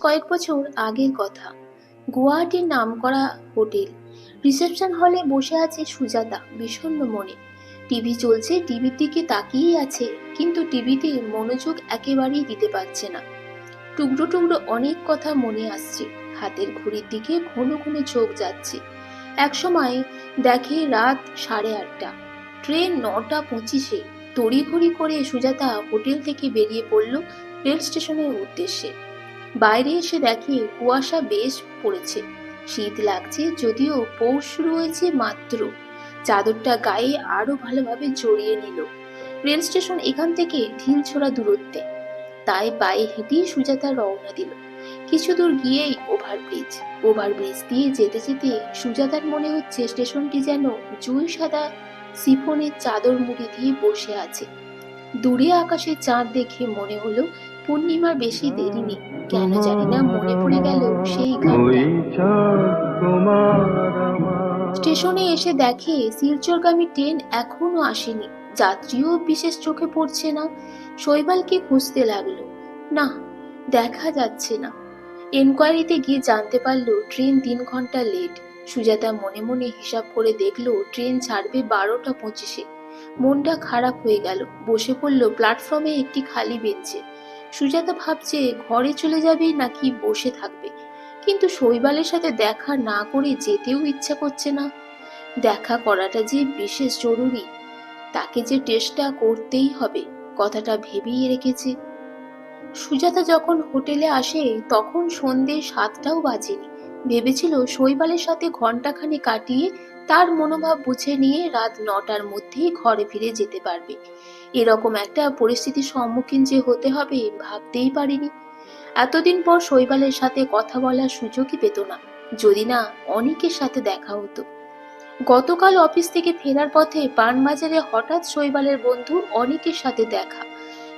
কয়েক বছর আগের কথা। গুয়াহাটির নামকরা হোটেল। রিসেপশন হলে বসে আছে সুজাতা, বিষণ্ণ মনে। টিভি চলছে, টিভির দিকে তাকিয়েই আছে, কিন্তু টিভিতে মনোযোগ একেবারেই দিতে পারছে না। টুকরো টুকরো অনেক কথা মনে আসছে। হাতের ঘড়ির দিকে ঘন ঘন চোখ যাচ্ছে। একসময় দেখে রাত সাড়ে আটটা। ট্রেন নটা পঁচিশে। তড়িঘড়ি করে সুজাতা হোটেল থেকে বেরিয়ে পড়ল রেল স্টেশনের উদ্দেশ্যে। বাইরে এসে দেখে কুয়াশা বেশ পড়েছে। শীত লাগছে যদিও পৌষ শুরু হয়েছে মাত্র। চাদরটা গায়ে আরও ভালোভাবে জড়িয়ে নিল। রেল স্টেশন এখান থেকে ঢিল ছোড়া দূরত্বে। তাই পায়ে হেঁটেই সুজাতা রওনা দিল। কিছু দূর গিয়েই ওভারব্রিজ। ওভারব্রিজ দিয়ে যেতে যেতে সুজাতার মনে হচ্ছে স্টেশনটি যেন জুই সাদা সিফনের চাদর মুড়ি দিয়ে বসে আছে। দূরে আকাশে চাঁদ দেখে মনে হলো পূর্ণিমার বেশি দেরি নেই। কেন জানি না, মনে পড়ে গেল সেই স্টেশনে এসে দেখে শিলচরগামী ট্রেন এখনও আসেনি। যাত্রীও বিশেষ চোখে পড়ছে না। শৈবালকে খুঁজতে লাগল। না, দেখা যাচ্ছে না। এনকোয়ারিতে গিয়ে জানতে পারল, ট্রেন তিন ঘণ্টা লেট। সুজাতা মনে মনে হিসাব করে দেখল, ট্রেন ছাড়বে বারোটা পঁচিশে। মনটা খারাপ হয়ে গেল। বসে পড়ল, প্ল্যাটফর্মে একটি খালি বেঞ্চে। সুজাতা ভাবছে ঘরে চলে যাবে নাকি বসে থাকবে। কিন্তু শৈবালের সাথে দেখা না করে যেতেও ইচ্ছা করছে না। দেখা করাটা যে বিশেষ জরুরি, তাকে যে টেস্টটা করতেই হবে, কথাটা ভেবেই রেখেছে। সুজাতা যখন হোটেলে আসে, তখন সন্ধে সাতটাও বাজেনি। ভেবেছিল শৈবালের সাথে ঘন্টাখানে কাটিয়ে তার মনোভাব বুঝে নিয়ে রাত নটার মধ্যেই ঘরে ফিরে যেতে পারবে। এরকম একটা পরিস্থিতির সম্মুখীন যে হতে হবে ভাবতেই পারিনি। এতদিন পর শৈবালের সাথে কথা বলার সুযোগই পেত না। যদি না, অনেকের সাথে দেখা হতো। গতকাল অফিস থেকে ফেরার পথে পানবাজারে হঠাৎ শৈবালের বন্ধু অনেকের সাথে দেখা।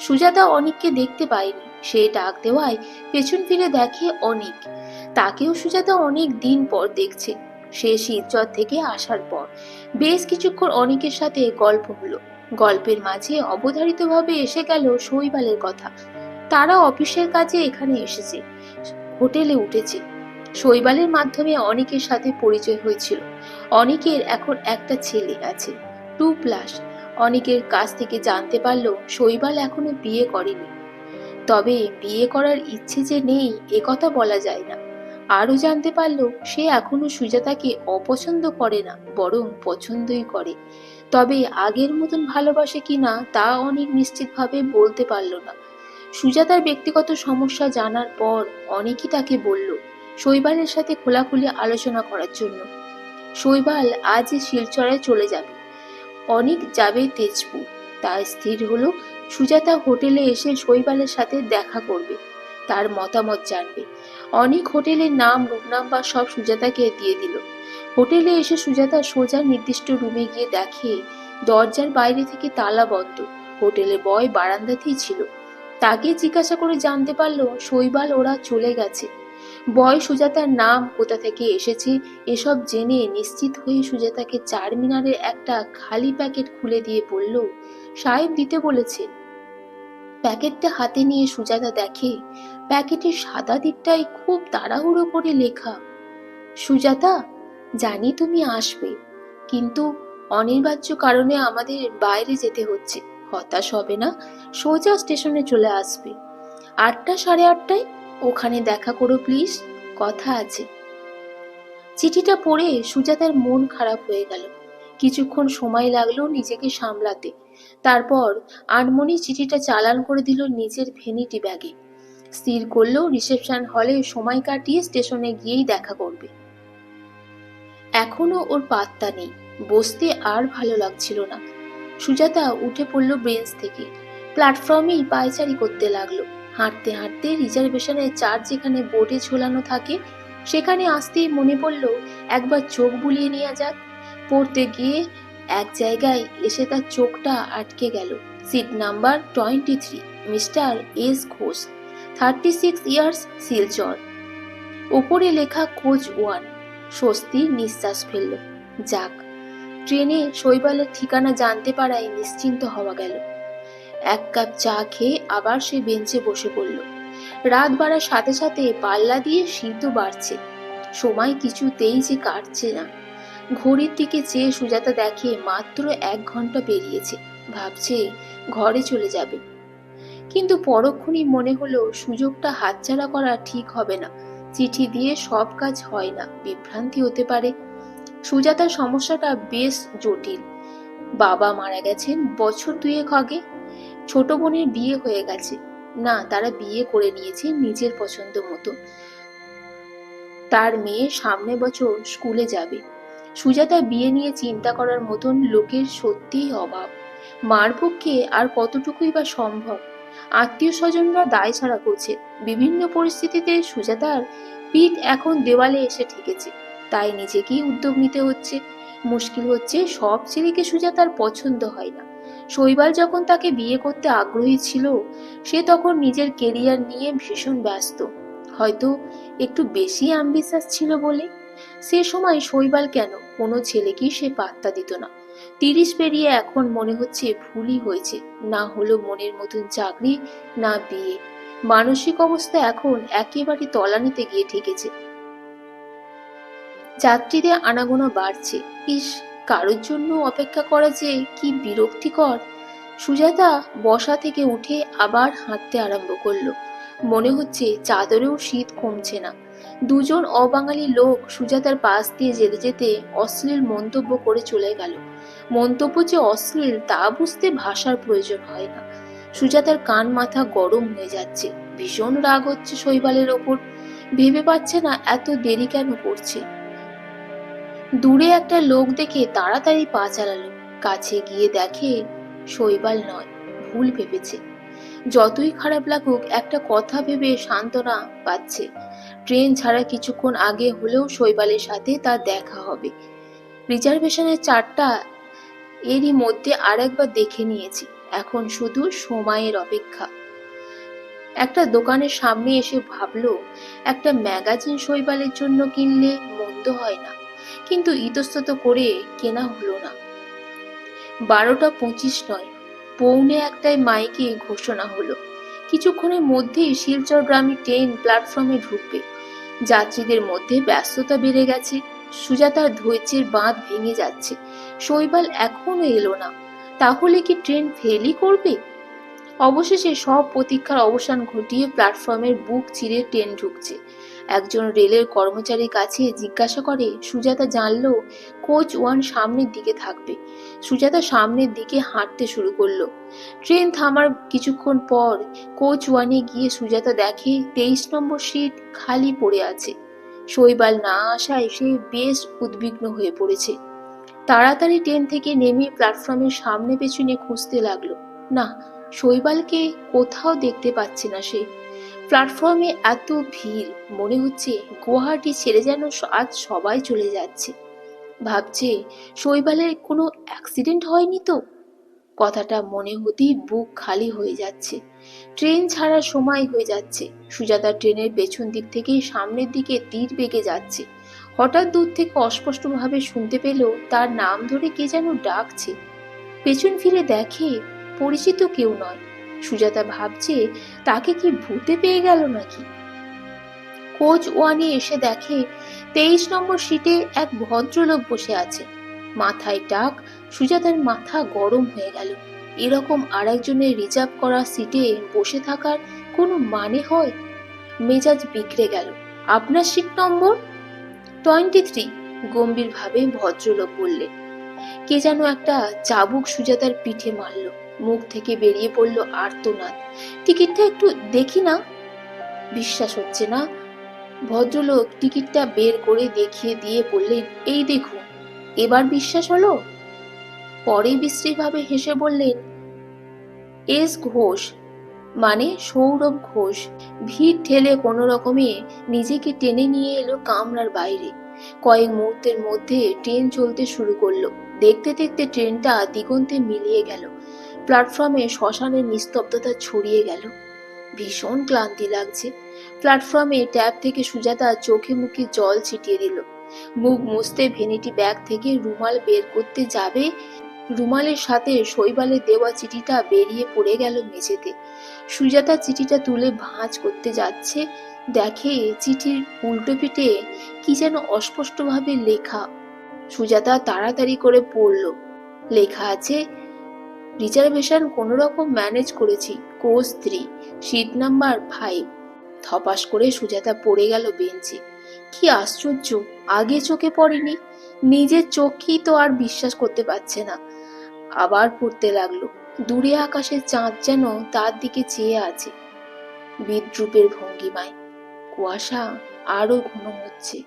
সুজাতা অনিককে দেখতে পায়নি। সে ডাক দেওয়ায় পেছন ফিরে দেখে অনিক। তাকেও সুজাতা অনেক দিন পর দেখছে। সে শিলচর থেকে আসার পর। বেশ কিছুক্ষণ অনিকের সাথে গল্প হলো। গল্পের মাঝে অবধারিতভাবে এসে গেল শৈবালের কথা। তারা অফিসের কাজে এখানে এসেছে, হোটেলে উঠেছে। শৈবালের মাধ্যমে অনেকের সাথে পরিচয় হয়েছিল। অনেকের এখন একটা ছেলে আছে, টু প্লাস। অনেকের কাছ থেকে জানতে পারল শৈবাল এখনও বিয়ে করেনি। তবে বিয়ে করার ইচ্ছে যে নেই, এ কথা বলা যায় না। আরও জানতে পারল সে এখনও সুজাতাকে অপছন্দ করে না, বরং পছন্দই করে। তবে আগের মতন ভালোবাসে কিনা তা অনেক নিশ্চিতভাবে বলতে পারল না। সুজাতার ব্যক্তিগত সমস্যা জানার পর অনেকই তাকে বলল শৈবালের সাথে খোলাখুলি আলোচনা করার জন্য। শৈবাল আজ শিলচরে চলে যাবে। অনেক যাবে তেজপুর। তা স্থির হলো, সুজাতা হোটেলে এসে শৈবালের সাথে দেখা করবে, তার মতামত জানবে। অনেক হোটেলের নাম রুম নাম্বার সব সুজাতাকে দিয়ে দিল। হোটেলে এসে সুজাতা সোজা নির্দিষ্ট রুমে গিয়ে দেখে, দরজার বাইরে থেকে তালা বন্ধ। হোটেলে বয় বারান্দাতেই ছিল। তাকে জিজ্ঞাসা করে জানতে পারল, শৈবাল ওরা চলে গেছে। বয় সুজাতার নাম কোথা থেকে এসেছে, এসব জেনে নিশ্চিত হয়ে সুজাতাকে চার মিনারের একটা খালি প্যাকেট খুলে দিয়ে বলল, সাহেব দিতে বলেছে। প্যাকেটটা হাতে নিয়ে সুজাতা দেখে, প্যাকেটের সাদা দিকটাই খুব তাড়াহুড়ো করে লেখা, সুজাতা, জানি তুমি আসবে, কিন্তু অনির্বাচ্য কারণে আমাদের বাইরে যেতে হচ্ছে। হতাশ হবে না, সোজা স্টেশনে চলে আসবে। আটটা সাড়ে আটটায় ওখানে দেখা করো প্লিজ, কথা আছে। চিঠিটা পড়ে সুজাতার মন খারাপ হয়ে গেল। কিছুক্ষণ সময় লাগল নিজেকে সামলাতে। তারপর আনমনি চিঠিটা চালান করে দিল নিজের ভেনিটি ব্যাগে। স্থির করল রিসেপশন হলে সময় কাটিয়ে স্টেশনে গিয়েই দেখা করবে। এখনও ওর পাত্তা নেই, বসতে আর ভালো লাগছিল না। সুজাতা উঠে পড়ল বেঞ্চ থেকে। প্ল্যাটফর্মেই পায়চারি করতে লাগল। হাঁটতে হাঁটতে রিজার্ভেশনের চার্জ যেখানে বোর্ডে ঝোলানো থাকে, সেখানে আসতেই মনে পড়ল, একবার চোখ বুলিয়ে নেওয়া যাক। পড়তে গিয়ে এক জায়গায় এসে তার চোখটা আটকে গেল। Seat number twenty three, mister S Ghosh, thirty six years Silchar. ওপরে লেখা কোচ ওয়ান স্বস্তির নিঃশ্বাস ফেলল। যাক, ট্রেনে শৈবালের ঠিকানা জানতে পারায় নিশ্চিন্ত হওয়া গেল। এক কাপ চা খেয়ে আবার সে বেঞ্চে বসে পড়ল। রাত বাড়ার সাথে সাথে পাল্লা দিয়ে শীতও বাড়ছে। সময় কিছুতেই যে কাটছে না। ঘড়ির দিকে চেয়ে সুজাতা দেখে মাত্র এক ঘণ্টা পেরিয়েছে। ভাবছে ঘরে চলে যাবে। কিন্তু পরক্ষণই মনে হলো সুযোগটা হাতছাড়া করা ঠিক হবে না। চিঠি দিয়ে সব কাজ হয় না, বিভ্রান্তি হতে পারে। সুজাতার সমস্যাটা বেশ জটিল। বাবা মারা গেছেন বছর দুয়েক আগে। ছোট বোনের বিয়ে হয়ে গেছে। না, তারা বিয়ে করে নিয়েছে নিজের পছন্দ মতো। তার মেয়ে সামনে বছর স্কুলে যাবে। সুজাতা বিয়ে নিয়ে চিন্তা করার মতন লোকের সত্যিই অভাব। মার পক্ষে আর কতটুকুই বা সম্ভব? আত্মীয় স্বজনরা দায় ছাড়া করছে। বিভিন্ন পরিস্থিতিতে সুজাতার পিঠ এখন দেওয়ালে এসে ঠেকেছে। তাই নিজেকেই উদ্যোগ নিতে হচ্ছে। মুশকিল হচ্ছে, সব ছেলেকে সুজাতার পছন্দ হয় না। শৈবাল যখন তাকে বিয়ে করতে আগ্রহী ছিল, সে তখন নিজের কেরিয়ার নিয়ে ভীষণ ব্যস্ত। হয়তো একটু বেশি আম্বিশ্বাস ছিল বলে। সে সময় শৈবাল কেন? কোনো ছেলেকেই সে পাত্তা দিত না। তিরিশ পেরিয়ে এখন মনে হচ্ছে ভুলই হয়েছে। না হলো মনের মতন চাকরি, না বিয়ে। মানসিক অবস্থা এখন একেবারে তলানিতে গিয়ে ঠেকেছে। যাত্রীদের আনাগোনা বাড়ছে। ইস, কারোর জন্য অপেক্ষা করা যে কি বিরক্তিকর। সুজাতা বসা থেকে উঠে আবার হাঁটতে আরম্ভ করল। মনে হচ্ছে চাদরেও শীত কমছে না। দুজন অবাঙালি লোক সুজাতার পাশ দিয়ে যেতে যেতে অশ্লীল মন্তব্য করে চলে গেল। মন্তব্য যে অশ্লীল তা বুঝতে ভাষার প্রয়োজন হয় না। সুজাতার কান মাথা গরম হয়ে যাচ্ছে। ভীষণ রাগ হচ্ছে শৈবালের ওপর। ভেবে পাচ্ছে না এত দেরি কেন করছে। দূরে একটা লোক দেখে তাড়াতাড়ি পা চালালো। কাছে গিয়ে দেখে শৈবাল নয়, ভুল ভেবেছে। যতই খারাপ লাগুক, একটা কথা ভেবে সান্ত্বনা পাচ্ছে। ট্রেন ছাড়া কিছুক্ষণ আগে হলেও শৈবালের সাথে তার দেখা হবে। রিজার্ভেশনের চারটা এরই মধ্যে আর একবার দেখে নিয়েছি। এখন শুধু সময়ের অপেক্ষা। একটা দোকানের সামনে এসে ভাবলো, একটা ম্যাগাজিন শৈবালের জন্য কিনলে মন্দ হয় না। কিন্তু ইতস্তত করে কেনা হলো না। বারোটা পঁচিশ নয়। পৌনে একটায় মাইকে ঘোষণা হলো। কিছুক্ষণের মধ্যেই শিলচর গ্রামে ট্রেন প্ল্যাটফর্মে ঢুকবে। যাত্রীদের মধ্যে ব্যস্ততা বেড়ে গেছে, সুজাতার ধৈর্যের বাঁধ ভেঙে যাচ্ছে। শৈবাল এখনও এলো না। তাহলে কি ট্রেন ফেলই করবে? অবশেষে সব প্রতীক্ষার অবসান ঘটিয়ে প্ল্যাটফর্মের বুক চিরে ট্রেন ঢুকছে। একজন রেলের কর্মচারীর কাছে জিজ্ঞাসা করে, সুজাতা জানলো কোচ ওয়ান সামনের দিকে থাকবে। সুজাতা সামনের দিকে হাঁটতে শুরু করল। ট্রেন থামার কিছুক্ষণ পর কোচ ওয়ানে গিয়ে সুজাতা দেখে তেইশ নম্বর সিট খালি পড়ে আছে। শৈবাল না আসায় সে বেশ উদ্বিগ্ন হয়ে পড়েছে। তাড়াতাড়ি ট্রেন থেকে নেমে প্ল্যাটফর্মের সামনে পেছনে খুঁজতে লাগল। না, শৈবালকে কোথাও দেখতে পাচ্ছে না সে। প্ল্যাটফর্মে এত ভিড়, মনে হচ্ছে গুয়াহাটি ছেড়ে যেন আজ সবাই চলে যাচ্ছে। ভাবছে শৈবালের কোনো অ্যাক্সিডেন্ট হয়নি তো? কথাটা মনে হতেই বুক খালি হয়ে যাচ্ছে। ট্রেন ছাড়ার সময় হয়ে যাচ্ছে। সুজাতা ট্রেনের পেছন দিক থেকে সামনের দিকে তীর বেগে যাচ্ছে। হঠাৎ দূর থেকে অস্পষ্টভাবে শুনতে পেল তার নাম ধরে কে যেন ডাকছে। পেছন ফিরে দেখে পরিচিত কেউ নয়। সুজাতা ভাবছে, তাকে কি ভূতে পেয়ে গেল নাকি? কোচ ওয়ানে এসে দেখে, তেইশ নম্বর সিটে এক ভদ্রলোক বসে আছে। মাথায় টাক, সুজাতার মাথা গরম হয়ে গেল। এরকম আরেকজনের রিজার্ভ করা সিটে বসে থাকার কোনো মানে হয়? মেজাজ বিগড়ে গেল। আপনার সিট নম্বর? টোয়েন্টি থ্রি, গম্ভীরভাবে ভদ্রলোক বললেন কে যেন একটা চাবুক সুজাতার পিঠে মারল। মুখ থেকে বেরিয়ে পড়ল আর্তনাদ। টিকিটটা একটু দেখি না? বিশ্বাস হচ্ছে না। ভদ্রলোক টিকিটটা বের করে দেখিয়ে দিয়ে বললেন, এই দেখুন, এবার বিশ্বাস হলো? পরে বিশ্রীভাবে হেসে বললেন, এস ঘোষ মানে সৌরভ ঘোষ। ভিড় ঠেলে কোনো রকমে নিজেকে টেনে নিয়ে এলো কামরার বাইরে। কয়েক মুহূর্তের মধ্যে ট্রেন চলতে শুরু করল। দেখতে দেখতে ট্রেনটা দিগন্তে মিলিয়ে গেল। প্ল্যাটফর্মে শ্মশানের নিস্তব্ধতা ছড়িয়ে গেল। ভীষণ ক্লান্তি লাগছে। প্ল্যাটফর্মে ট্যাব থেকে সুজাতা চোখে মুখে জল ছিটিয়ে দিল। মুখ মুছতে ভেনিটি ব্যাগ থেকে রুমাল বের করতে যাবে। রুমালের সাথে শৈবালে দেওয়া চিঠিটা বেরিয়ে পড়ে গেল মেঝেতে। সুজাতা চিঠিটা তুলে ভাঁজ করতে যাচ্ছে। দেখে চিঠির উল্টো পিঠে কি যেন অস্পষ্টভাবে লেখা। সুজাতা তাড়াতাড়ি করে পড়ল। লেখা আছে রিজার্ভেশন কোনো রকম ম্যানেজ করেছি। Coach three, seat number five. ধপাস করে সুজাতা পড়ে গেল বেঞ্চে। কি আশ্চর্য, আগে চোখে পড়েনি। নিজের চোখেই তো আর বিশ্বাস করতে পারছে না। আবার পড়তে লাগল। দূরে আকাশের চাঁদ যেন তার দিকে চেয়ে আছে। বিদ্রুপের ভঙ্গিমায়। কুয়াশা আরও ঘন হচ্ছে।